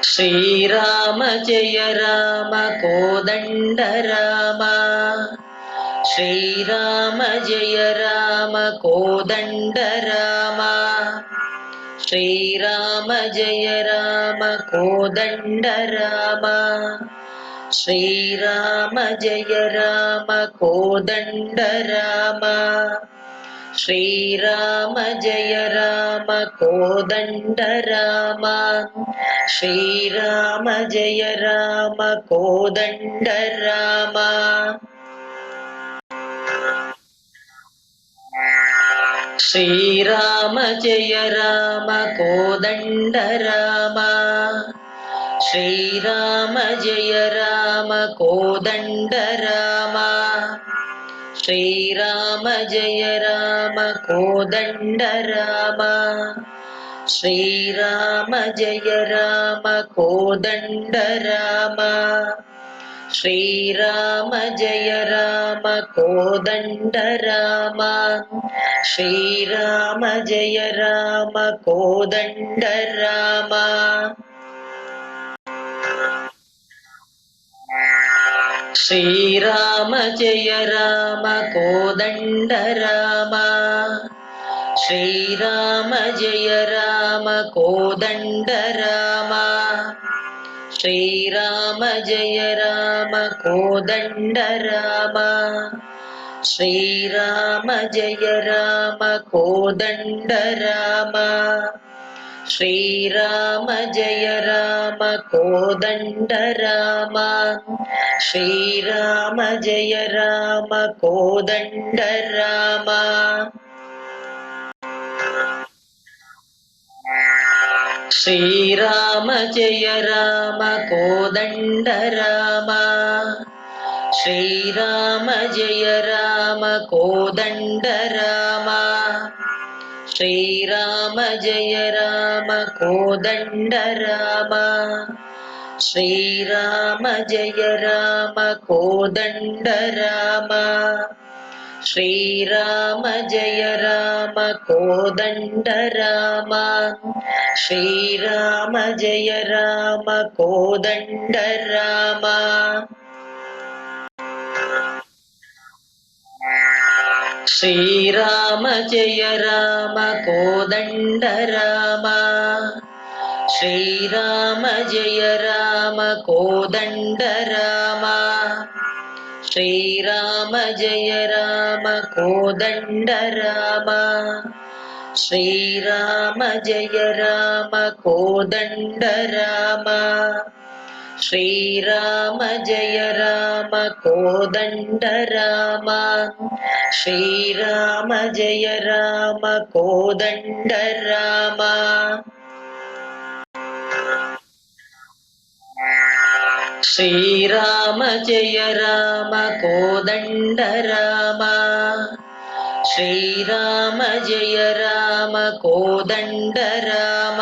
Srirama Jaya Rama Kothanda Rama. Srirama Jaya Rama Kothanda Rama. Srirama Jaya Rama Kothanda Rama. Srirama Jaya Rama Kothanda Rama. Shriram Jai Ram Kodanda Ram Shriram Jai Ram Kodanda Ram Shriram Jai Ram Kodanda Ram Shriram Jai Ram Kodanda Ram Shriram Jai Ram Kodanda Ram Shriram Jai Ram Kodanda Ram Shriram Jai Ram Kodanda Ram Shriram Jai Ram Kodanda Ram Srirama Jaya Rama Kothanda Rama. Srirama Jaya Rama Kothanda Rama. Srirama Jaya Rama Kothanda Rama. Srirama Jaya Rama Kothanda Rama. Shriram Jai Ram Kodanda Ram Shriram Jai Ram Kodanda Ram Shriram Jai Ram Kodanda Ram Shriram Jai Ram Kodanda Ram Shriram Jai Ram Kodanda Ram Shriram Jai Ram Kodanda Ram Shriram Jai Ram Kodanda Ram Shriram Jai Ram Kodanda Ram Srirama Jaya Rama Kothanda Rama. Srirama Jaya Rama Kothanda Rama. Srirama Jaya Rama Kothanda Rama. Srirama Jaya Rama Kothanda Rama. Shriram Jai Ram Kodanda Ram Shriram Jai Ram Kodanda Ram Shriram Jai Ram Kodanda Ram Shriram Jai Ram Kodanda Ram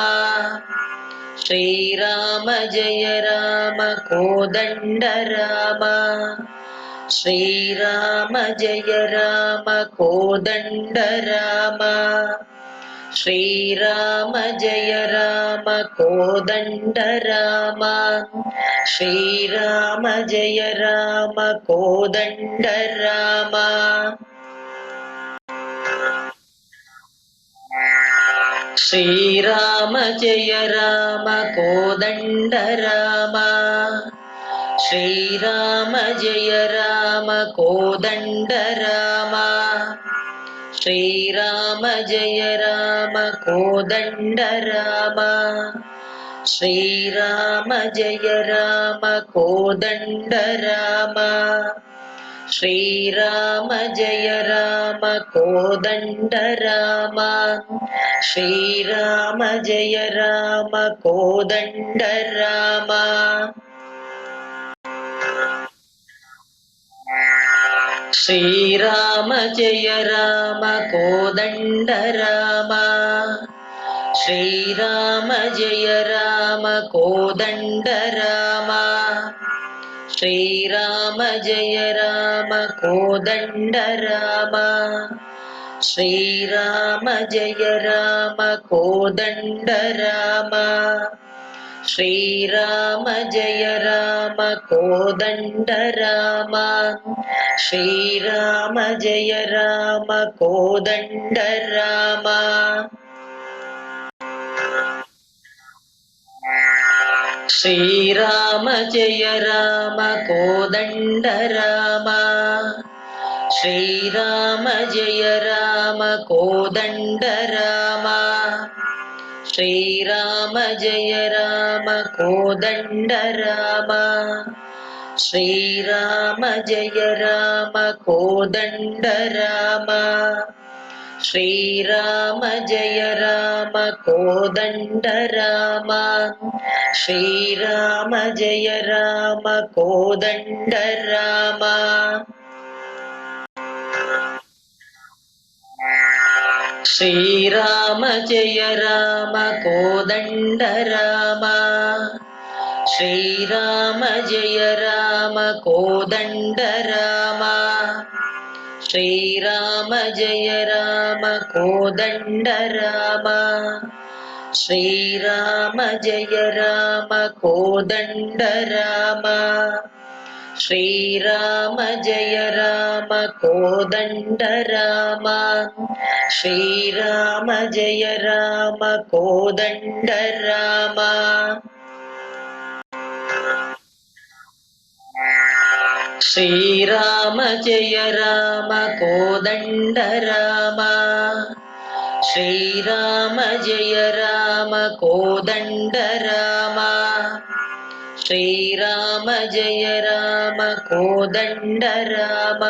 Shriram Jai Ram Kothanda Rama. Srirama Jaya Rama Kothanda Rama. Srirama Jaya Rama Kothanda Rama. Srirama Jaya Rama Kothanda Rama. Srirama Jaya Rama Kodanda Rama. Srirama Jaya Rama Kodanda Rama. Srirama Jaya Rama Kodanda Rama. Srirama Jaya Rama Kodanda Rama. Shriram Jai Ram Kodanda Ram Shriram Jai Ram Kodanda Ram Shriram Jai Ram Kodanda Ram Shriram Jai Ram Kodanda Ram Shriram Jai Ram Kodanda Ram Shriram Jai Ram Kodanda Ram Shriram Jai Ram Kodanda Ram Shriram Jai Ram Kodanda Ram Srirama Jaya Rama Kothanda Rama. Srirama Jaya Rama Kothanda Rama. Srirama Jaya Rama Kothanda Rama. Srirama Jaya Rama Kothanda Rama. Shriram Jai Ram Kodanda Ram Shriram Jai Ram Kodanda Ram Shriram Jai Ram Kodanda Ram Shriram Jai Ram Kodanda Ram Shriram Jai Ram Kothanda Rama Srirama Jaya Rama Kothanda Rama Srirama Jaya Rama Kothanda Rama Srirama Jaya Rama Kothanda Rama Srirama Jaya Rama Kothanda Rama. Srirama Jaya Rama Kothanda Rama. Srirama Jaya Rama Kothanda Rama.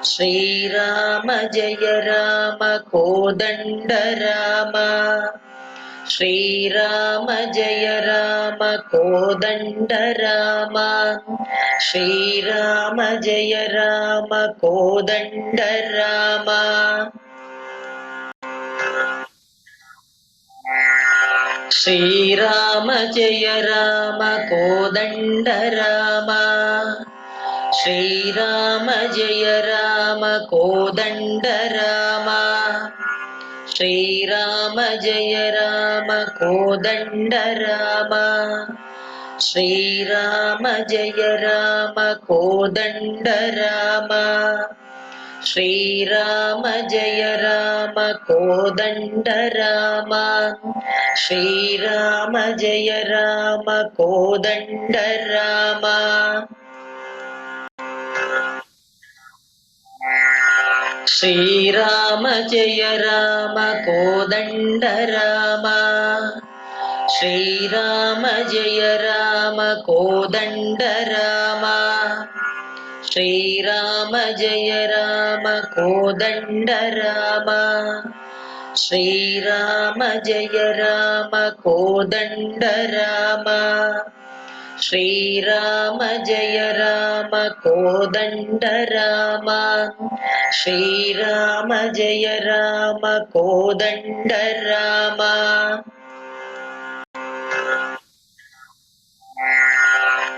Srirama Jaya Rama Kothanda Rama. Shriram Jai Ram Kodanda Ram Shriram Jai Ram Kodanda Ram Shriram Jai Ram Kodanda Ram Shriram Jai Ram Kodanda Ram Shriram Jai Ram Kodanda Ram Shriram Jai Ram Kodanda Ram Shriram Jai Ram Kodanda Ram Shriram Jai Ram Kodanda Ram Srirama Jaya Rama Kothanda Rama. Srirama Jaya Rama Kothanda Rama. Srirama Jaya Rama Kothanda Rama. Srirama Jaya Rama Kothanda Rama. Shriram Jai Ram Kodanda Ram Shriram Jai Ram Kodanda Ram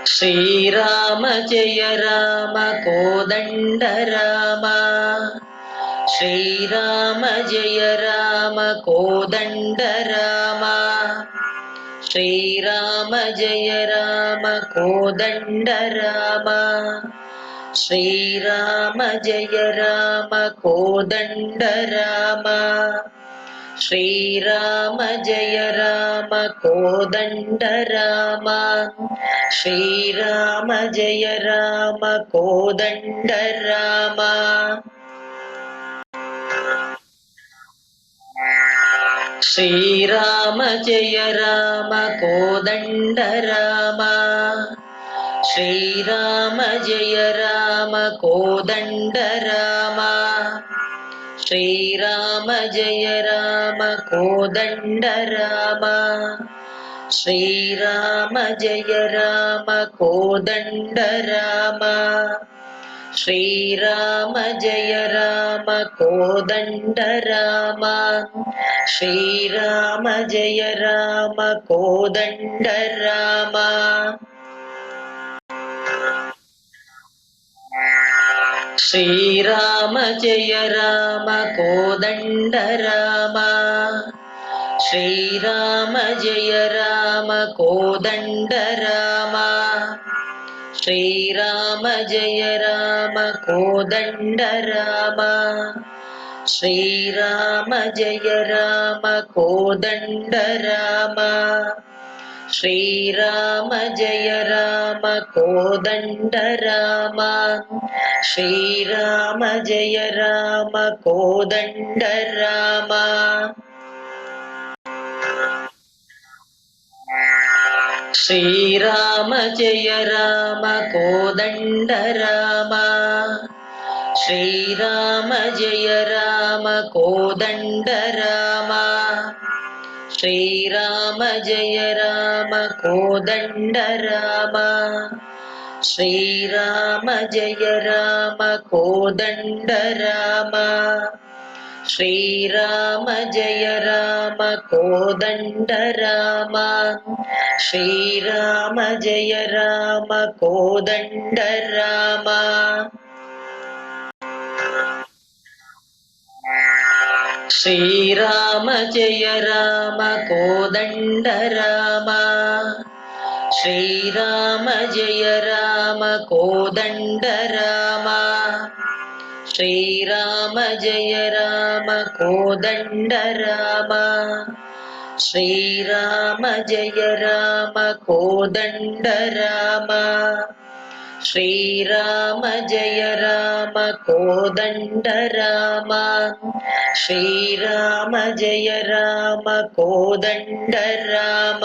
Shriram Jai Ram Kodanda Ram Shriram Jai Ram Kodanda Ram Shriram Jai Ram Kodanda Ram Shriram Jai Ram Kodanda Ram Shriram Jai Ram Kodanda Ram Shriram Jai Ram Kodanda Ram Srirama Jaya Rama Kothanda Rama. Srirama Jaya Rama Kothanda Rama. Srirama Jaya Rama Kothanda Rama. Srirama Jaya Rama Kothanda Rama. Shriram Jai Ram Kodanda Ram Shriram Jai Ram Kodanda Ram Shriram Jai Ram Kodanda Ram Shriram Jai Ram Kodanda Ram Shriram Jai Ram Kodanda Ram Shriram Jai Ram Kodanda Ram Shriram Jai Ram Kodanda Ram Shriram Jai Ram Kodanda Ram Srirama Jaya Rama Kothanda Rama. Srirama Jaya Rama Kothanda Rama. Srirama Jaya Rama Kothanda Rama. Srirama Jaya Rama Kothanda Rama. Shriram Jai Ram Kodanda Ram Shriram Jai Ram Kodanda Ram Shriram Jai Ram Kodanda Ram Shriram Jai Ram Kodanda Ram Shriram Jai Ram Kodanda Ram Shriram Jai Ram Kodanda Ram Shriram Jai Ram Kodanda Ram Shriram Jai Ram Kodanda Ram